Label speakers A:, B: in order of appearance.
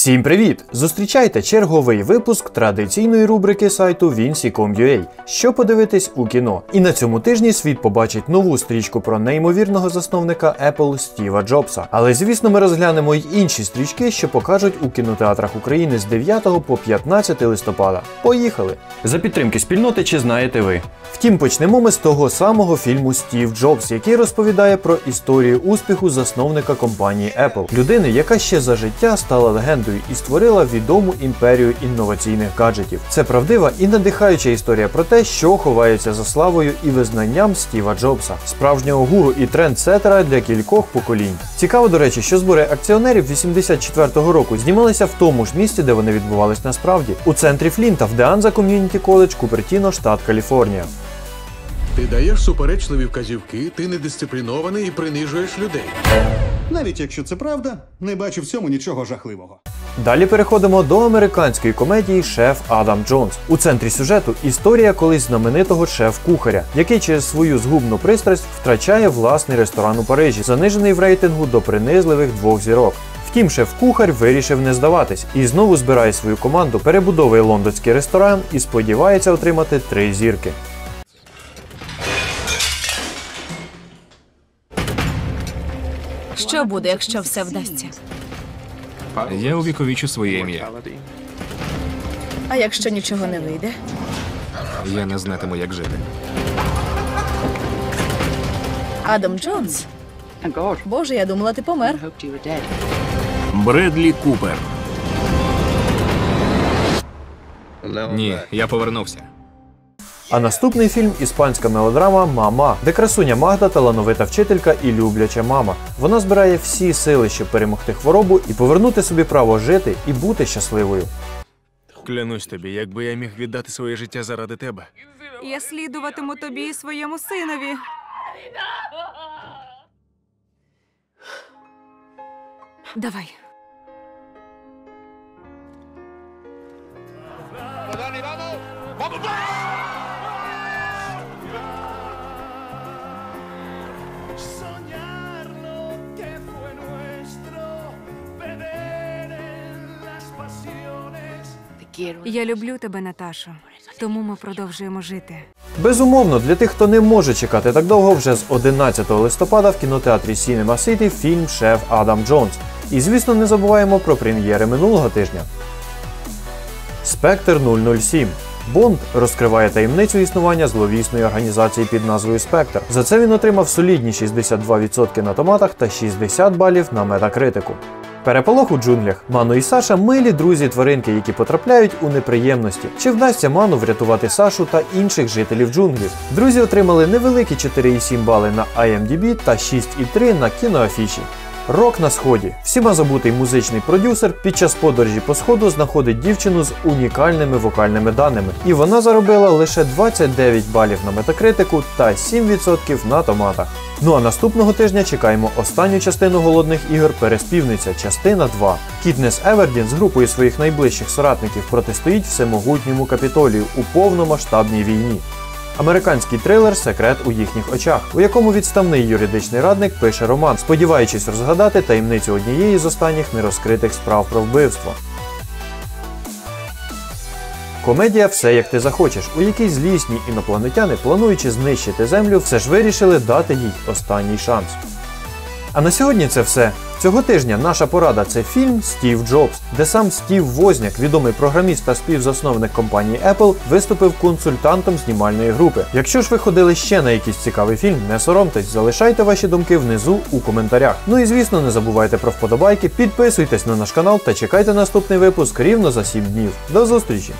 A: Всім привіт! Зустрічайте черговий випуск традиційної рубрики сайту Vinci.com.ua Що подивитись у кіно. І на цьому тижні світ побачить нову стрічку про неймовірного засновника Apple Стіва Джобса. Але звісно, ми розглянемо й інші стрічки, що покажуть у кінотеатрах України з 9 по 15 листопада. Поїхали! За підтримки спільноти, чи знаєте ви? Втім, почнемо ми з того самого фільму Стів Джобс, який розповідає про історію успіху засновника компанії Apple, людини, яка ще за життя стала легендою і створила відому імперію інноваційних гаджетів. Це правдива і надихаюча історія про те, що ховається за славою і визнанням Стіва Джобса, справжнього гуру і трендсетера для кількох поколінь. Цікаво, до речі, що збори акціонерів 84-го року знімалися в тому ж місці, де вони відбувались насправді, у центрі Флінта в Деанза Ком'юніті Коледж, Купертіно, штат Каліфорнія.
B: Ти даєш суперечливі вказівки, ти недисциплінований і принижуєш людей.
C: Навіть якщо це правда, не бачу в цьому нічого жахливого.
A: Далі переходимо до американської комедії Шеф Адам Джонс. У центрі сюжету історія колись знаменитого шеф-кухаря, який через свою згубну пристрасть втрачає власний ресторан у Парижі, занижений в рейтингу до принизливих двох зірок. Втім, шеф-кухар вирішив не здаватись і знову збирає свою команду, перебудовує лондонський ресторан і сподівається отримати три зірки.
D: Що буде, якщо все вдасться?
E: Я увіковічу своє ім'я.
D: А якщо нічого не вийде?
E: Я не знатиму, як жити.
D: Адам Джонс? Боже, я думала, ти помер.
E: Бредлі Купер. Ні, я повернувся.
A: А наступний фільм іспанська мелодрама Мама, де красуня Магда талановита вчителька і любляча мама. Вона збирає всі сили, щоб перемогти хворобу і повернути собі право жити і бути щасливою.
E: Клянусь тобі, якби я міг віддати своє життя заради тебе.
F: Я слідуватиму тобі і своєму синові. Давай.
G: soñar
F: Я люблю тебе, Наташо. Тому ми продовжуємо жити.
A: Безумовно, для тих, хто не може чекати так довго, вже з 11 листопада в кінотеатрі Cinema City фільм Шеф Адам Джонс. І звісно, не забуваємо про прем'єри минулого тижня. Спектр 007. Бонд розкриває таємницю існування зловісної організації під назвою Спектр. За це він отримав солідні 62% на томатах та 60 балів на метакритику. Переполох у джунглях. Ману і Саша милі друзі тваринки, які потрапляють у неприємності. Чи вдасться Ману врятувати Сашу та інших жителів джунглів? Друзі отримали невеликі 4,7 бали на IMDb та 6,3 на кіноафіші. Рок на сході. Всіма забутий музичний продюсер під час подорожі по сходу знаходить дівчину з унікальними вокальними даними, і вона заробила лише 29 балів на метакритику та 7% на томатах. Ну а наступного тижня чекаємо останню частину голодних ігор Переспівниця, частина 2. Кітнес Евердін з групою своїх найближчих соратників протистоїть всемогутньому капітолію у повномасштабній війні. Американський трилер Секрет у їхніх очах, у якому відставний юридичний радник пише роман, сподіваючись розгадати таємницю однієї з останніх нерозкритих справ про вбивство. Комедія Все як ти захочеш, у якій злісні інопланетяни, плануючи знищити землю, все ж вирішили дати їй останній шанс. А на сьогодні це все. Цього тижня наша порада це фільм Стів Джобс, де сам Стів Возняк, відомий програміст та співзасновник компанії Apple, виступив консультантом знімальної групи. Якщо ж ви ходили ще на якийсь цікавий фільм, не соромтесь, залишайте ваші думки внизу у коментарях. Ну і звісно, не забувайте про вподобайки, підписуйтесь на наш канал та чекайте наступний випуск рівно за 7 днів. До зустрічі!